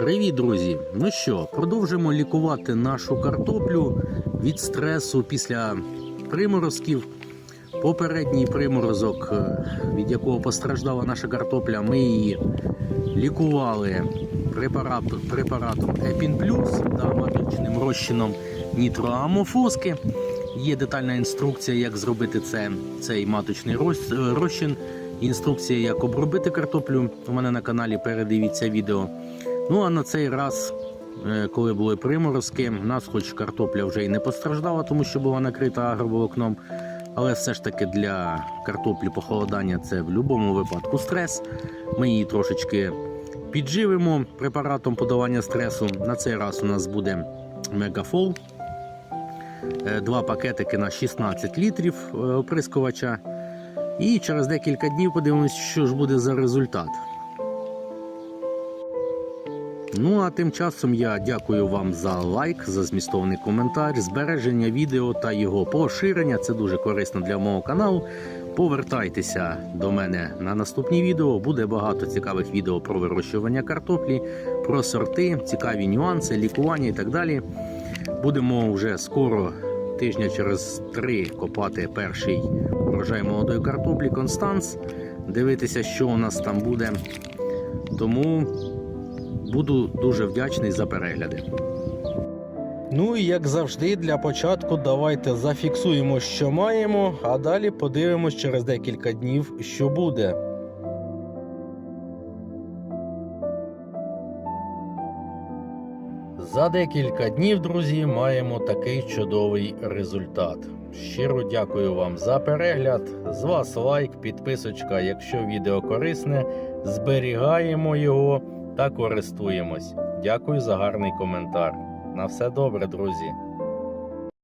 Привіт, друзі! Ну що, продовжимо лікувати нашу картоплю від стресу після приморозків. Попередній приморозок, е, від якого постраждала наша картопля, ми її лікували препарат, препаратом Епін Плюс та маточним розчином нітроамофоски. Є детальна інструкція, як зробити це, цей маточний е, розчин. Інструкція, як обробити картоплю. У мене на каналі передивіться відео. Ну а на цей раз, е, коли були приморозки, у нас хоч картопля вже й не постраждала, тому що була накрита агроволокном. Але все ж таки для картоплі похолодання це в будь-якому випадку стрес. Ми її трошечки підживимо препаратом подавання стресу. На цей раз у нас буде мегафол. Е, Два пакетики на 16 літрів е, оприскувача. І через декілька днів подивимось, що ж буде за результат. Ну а тим часом я дякую вам за лайк, за змістовний коментар, збереження відео та його поширення. Це дуже корисно для мого каналу. Повертайтеся до мене на наступні відео. Буде багато цікавих відео про вирощування картоплі, про сорти, цікаві нюанси, лікування і так далі. Будемо вже скоро, тижня через три, копати перший урожай молодої картоплі Констанс. Дивитися, що у нас там буде. Тому буду дуже вдячний за перегляди. Ну і як завжди, для початку давайте зафіксуємо, що маємо, а далі подивимось через декілька днів, що буде. За декілька днів, друзі, маємо такий чудовий результат. Щиро дякую вам за перегляд. З вас лайк, підписочка, якщо відео корисне. Зберігаємо його та користуємось. Дякую за гарний коментар. На все добре, друзі.